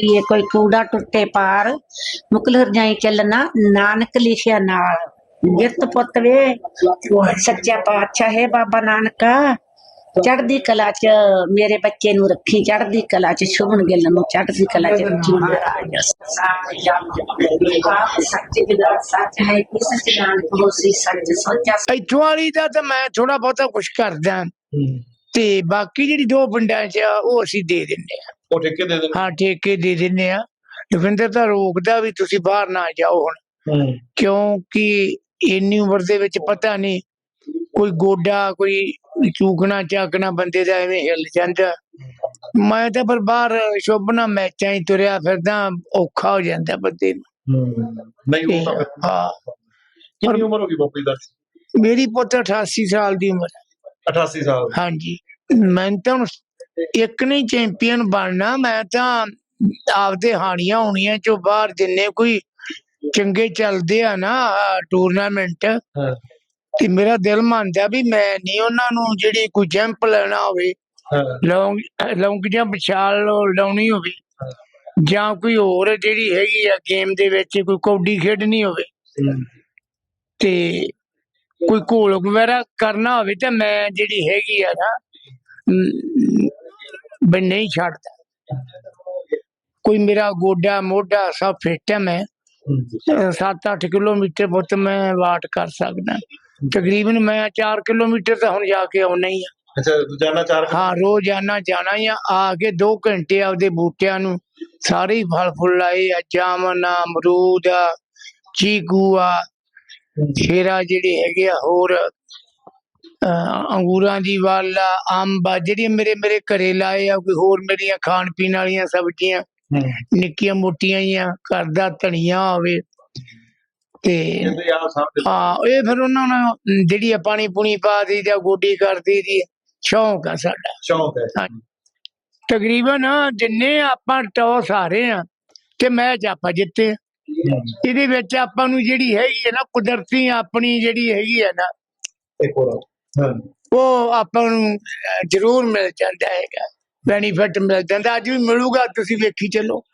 ये कोई कूड़ा टूटे पार। मुकल हरजाई चलना, नानक लिखिया नाल। गिरत पुत वे। सच्चा पातशाह है बाबा नानका। ਚੜ੍ਹਦੀ ਕਲਾ ਚ ਮੇਰੇ ਬੱਚੇ ਨੂੰ ਰੱਖੀ ਚੜ੍ਹਦੀ ਕਲਾ ਚ ਸ਼ੁਭਨ ਗਿੱਲ ਨੂੰ ਚੜ੍ਹਦੀ ਕਲਾ ਚ ਰੱਖੀ ਮਹਾਰਾਜ ਆਪ ਸੱਚੇ ਜਗਤ ਸੱਚ ਹੈ। ਕਿ ਸੱਚ ਨਾਨਕ ਹੋਸੀ ਸੱਚ ਸੋਚਾ ਇੱਥੋਂ ਵਾਲੀ ਦਾ ਤਾਂ ਮੈਂ ਥੋੜਾ ਬਹੁਤਾ ਕੁਝ ਕਰਦਾ। ਤੇ ਬਾਕੀ ਜਿਹੜੀ ਦੋ ਪਿੰਡਾਂ 'ਚ ਆ, ਉਹ ਅਸੀਂ ਦੇ ਦਿੰਦੇ ਆ ਉਹ ਠੇਕੇ ਦੇ ਦੇਣ ਹਾਂ ਠੇਕੇ ਦੇ ਦਿੰਦੇ ਆ ਲਖਵਿੰਦਰ ਤਾਂ ਰੋਕਦਾ ਵੀ ਤੁਸੀਂ ਬਾਹਰ ਨਾ ਜਾਓ ਹੁਣ। ਕਿਉਂਕਿ ਇੰਨੀ ਉਮਰ ਦੇ ਵਿੱਚ ਪਤਾ ਨਹੀਂ ਕੋਈ ਗੋਡਾ ਕੋਈ ਚੂਕਣਾ ਚਾਕਣਾ ਬੰਦੇ ਦਾ ਐਵੇਂ ਹਿੱਲ ਜਾਂਦਾ। ਮੈਂ ਤਾਂ ਪਰ ਬਾਹਰ ਸ਼ੋਭਨਾ ਮੈਚਾਂ ਹੀ ਤੁਰਿਆ ਫਿਰਦਾ ਔਖਾ ਹੋ ਜਾਂਦਾ ਬੰਦੇ ਨੂੰ। ਨਹੀਂ ਉਹ ਤਾਂ ਤੇ, ਫਿਰ- ਹਾਂ। ਕਿੰਨੀ ਉਮਰ ਹੋ ਗਈ ਬਾਪੂ ਜੀ ਦਾ ਮੇਰੀ ਪੁੱਤ 88 ਸਾਲ ਦੀ ਉਮਰ ਹੈ। 88 ਸਾਲ। ਹਾਂਜੀ। ਮੈਂ ਤਾਂ ਹੁਣ ਇੱਕ ਨਹੀਂ ਚੈਂਪੀਅਨ ਬਣਨਾ ਮੈਂ ਤਾਂ ਆਪਦੇ ਹਾਣੀਆਂ ਹੋਣੀਆਂ ਚੋਂ ਬਾਹਰ ਜਿੰਨੇ ਕੋਈ ਚੰਗੇ ਚੱਲਦੇ ਆ ਨਾ ਟੂਰਨਾਮੈਂਟ ਤੇ ਮੇਰਾ ਦਿਲ ਮੰਨਦਾ ਵੀ ਮੈਂ ਨਹੀਂ ਉਹਨਾਂ ਨੂੰ ਜਿਹੜੀ ਕੋਈ ਜੰਪ ਲੈਣਾ ਹੋਵੇ ਲੌਂਗ ਲੌਂਗ ਜਾਂ ਵਿਛਾਲ ਲਾਉਣੀ ਹੋਵੇ ਜਾਂ ਕੋਈ ਹੋਰ ਜਿਹੜੀ ਹੈਗੀ ਆ ਗੇਮ ਦੇ ਵਿੱਚ ਕੋਈ ਕੌਡੀ ਖੇਡਣੀ ਹੋਵੇ। ਤੇ ਕੋਈ ਘੋਲ ਵਗੈਰਾ ਕਰਨਾ ਹੋਵੇ ਤਾਂ ਮੈਂ ਜਿਹੜੀ ਹੈਗੀ ਆ ਨਾ ਨਹੀਂ ਛੱਡਦਾ। ਕੋਈ ਮੇਰਾ ਗੋਡਾ ਮੋਢਾ ਸਭ ਫਿੱਟ ਹੈ ਮੈਂ। 7-8 ਕਿਲੋਮੀਟਰ ਪੁੱਤ ਮੈਂ ਵਾਟ ਕਰ ਸਕਦਾ। ਤਕਰੀਬਨ ਮੈਂ 4 ਕਿਲੋਮੀਟਰ ਤਾਂ ਹੁਣ ਜਾ ਕੇ ਆਉਣਾ ਹੀ ਆ। ਅੱਛਾ ਰੋਜ਼ਾਨਾ ਚਾਰ ਹਾਂ ਰੋਜ਼ਾਨਾ ਜਾਣਾ ਹੀ ਆ। ਆ ਕੇ 2 ਘੰਟੇ ਆਪਦੇ ਬੂਟਿਆਂ ਨੂੰ ਸਾਰੇ ਹੀ ਫਲ ਫੁੱਲ ਲਾਏ ਆ। ਜਾਮਨ ਆ ਅਮਰੂਦ ਆ ਚੀਕੂ ਆ ਖੇਰਾ ਜਿਹੜੇ ਹੈਗੇ ਆ ਹੋਰ ਅੰਗੂਰਾਂ ਦੀ ਵੱਲ ਅੰਬ ਆ ਜਿਹੜੀਆਂ ਮੇਰੇ ਮੇਰੇ ਘਰੇ ਲਾਏ ਆ ਕੋਈ ਹੋਰ ਮੇਰੀਆਂ ਖਾਣ ਪੀਣ ਵਾਲੀਆਂ ਸਬਜ਼ੀਆਂ। ਨਿੱਕੀਆਂ ਮੋਟੀਆਂ ਹੀ ਆ ਘਰ ਦਾ ਧਨੀਆ ਹੋਵੇ ਤੇ ਹਾਂ ਇਹ ਫਿਰ ਉਹਨਾਂ ਨੂੰ ਜਿਹੜੀ ਪਾਣੀ ਪੁਣੀ ਪਾ ਦੀ ਜਾਂ ਗੋਡੀ ਕਰਦੀ ਦੀ ਸ਼ੌਂਕ ਆ ਸਾਡਾ। ਸ਼ੌਂਕ ਹੈ। ਤਕਰੀਬਨ ਜਿੰਨੇ ਆਪਾਂ ਟੌਸ ਹਾਰੇ ਆ ਤੇ ਮੈਚ ਆਪਾਂ ਜਿੱਤੇ। ਇਹਦੇ ਵਿੱਚ ਆਪਾਂ ਨੂੰ ਜਿਹੜੀ ਹੈਗੀ ਹੈ ਨਾ ਕੁਦਰਤੀ ਆਪਣੀ ਜਿਹੜੀ ਹੈਗੀ ਹੈ ਨਾ ਉਹ ਆਪਾਂ ਨੂੰ ਜ਼ਰੂਰ ਮਿਲ ਜਾਂਦਾ ਹੈਗਾ। ਬੈਨੀਫਿਟ ਮਿਲ ਜਾਂਦਾ ਅੱਜ ਵੀ ਮਿਲੂਗਾ ਤੁਸੀਂ ਵੇਖੀ ਚੱਲੋ।